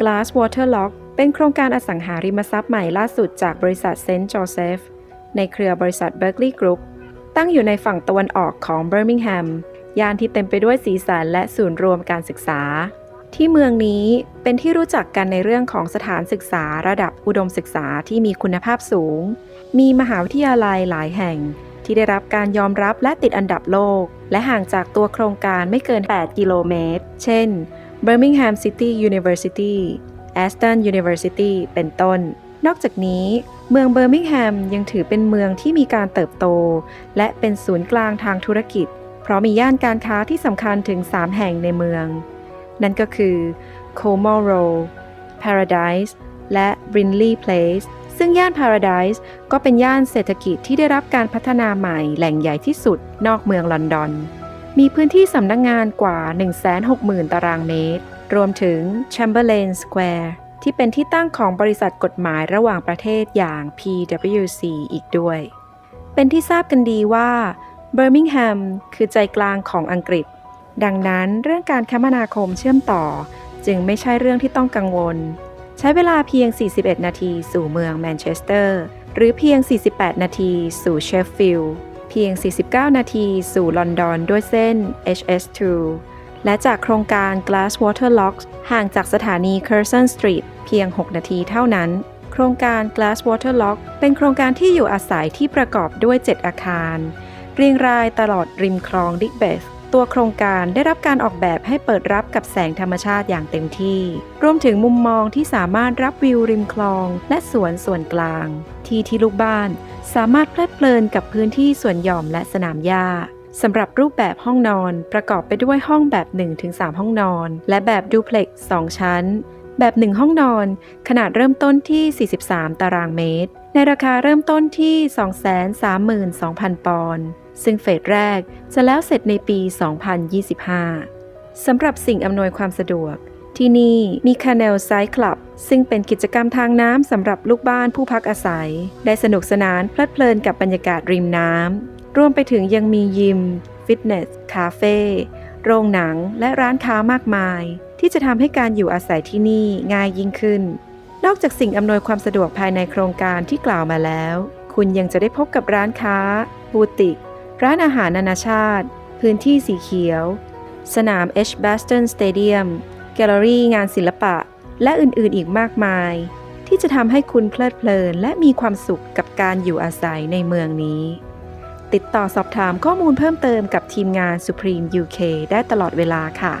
Glass Waterlock เป็นโครงการอสังหาริมทรัพย์ใหม่ล่าสุดจากบริษัทเซนต์จอเซฟในเครือบริษัท Berkeley Group ตั้งอยู่ในฝั่งตะวันออกของเบอร์มิงแฮมย่านที่เต็มไปด้วยสีสันและศูนย์รวมการศึกษา ที่เมืองนี้เป็นที่รู้จักกันในเรื่องของสถานศึกษาระดับอุดมศึกษาที่มีคุณภาพสูง มีมหาวิทยาลัยหลายแห่ง ที่ได้รับการยอมรับและติดอันดับโลก และห่างจากตัวโครงการไม่เกิน 8 กิโลเมตร เช่น Birmingham City University Aston University เป็นต้น นอกจากนี้เมืองเบอร์มิงแฮมยังถือเป็นเมืองที่มีการเติบโต และเป็นศูนย์กลางทางธุรกิจ เพราะมีย่านการค้าที่สำคัญถึง 3 แห่งในเมือง นั่นก็คือ Como Row Paradise และ Brinley Place ซึ่งย่าน Paradise ก็เป็นย่านเศรษฐกิจที่ได้รับการพัฒนาใหม่แหล่งใหญ่ที่สุดนอกเมืองลอนดอน มีพื้นที่สำนักงงานกว่า 160,000 ตารางเมตร รวมถึง Chamberlain Square ที่เป็นที่ตั้งของบริษัทกฎหมายระหว่างประเทศอย่าง PwC อีกด้วย เป็นที่ทราบกันดีว่าเบอร์มิงแฮมคือใจกลางของอังกฤษ ดังนั้นเรื่องการคมนาคมเชื่อมต่อ จึงไม่ใช่เรื่องที่ต้องกังวล ใช้เวลาเพียง 41 นาทีสู่เมืองแมนเชสเตอร์ หรือเพียง 48 นาทีสู่เชฟฟิลด์ เพียง 49 นาทีสู่ลอนดอนด้วยเส้น HS2 และจากโครงการ Glass Water Locks ห่างจากสถานี Curzon Street เพียง 6 นาทีเท่านั้น โครงการ Glass Water Lock เป็นโครงการที่อยู่อาศัยที่ประกอบด้วย 7 อาคาร เรียงรายตลอดริมคลองดิกเบส ตัวโครงการได้รับการออกแบบให้เปิดรับกับแสงธรรมชาติอย่างเต็มที่ รวมถึงมุมมองที่สามารถรับวิวริมคลอง และสวนส่วนกลาง ที่ที่ลูกบ้านสามารถเพลิดเพลินกับพื้นที่สวนหย่อมและสนามหญ้าสำหรับรูปแบบห้องนอนประกอบไปด้วยห้องแบบ 1-3 ห้องนอน และแบบดูเพล็กซ์2ชั้น แบบ 1 ห้องนอน ขนาดเริ่มต้นที่ 43 ตารางเมตร ในราคาเริ่มต้นที่ 232,000 ปอนด์ ซึ่งเฟสแรกจะแล้วเสร็จในปี 2025 สำหรับสิ่งอำนวยความสะดวก ที่นี่มี Canal Side Club ซึ่งเป็นกิจกรรมทางน้ำสำหรับลูกบ้านผู้พักอาศัย ได้สนุกสนานเพลิดเพลินกับบรรยากาศริมน้ำ รวมไปถึงยังมียิม ฟิตเนส คาเฟ่โรงหนังและร้านค้ามากมาย ที่จะทำให้การอยู่อาศัยที่นี่ง่ายยิ่งขึ้น นอกจากสิ่งอำนวยความสะดวกภายในโครงการที่กล่าวมาแล้ว คุณยังจะได้พบกับร้านค้า บูติก ร้านอาหารนานาชาติ พื้นที่สีเขียว สนาม H. Baston Stadium แกลเลอรี่งานศิลปะ และอื่นๆอีกมากมาย ที่จะทำให้คุณเพลิดเพลิน และมีความสุขกับการอยู่อาศัยในเมืองนี้ ติดต่อสอบถามข้อมูลเพิ่มเติมกับทีมงาน Supreme UK ได้ตลอดเวลาค่ะ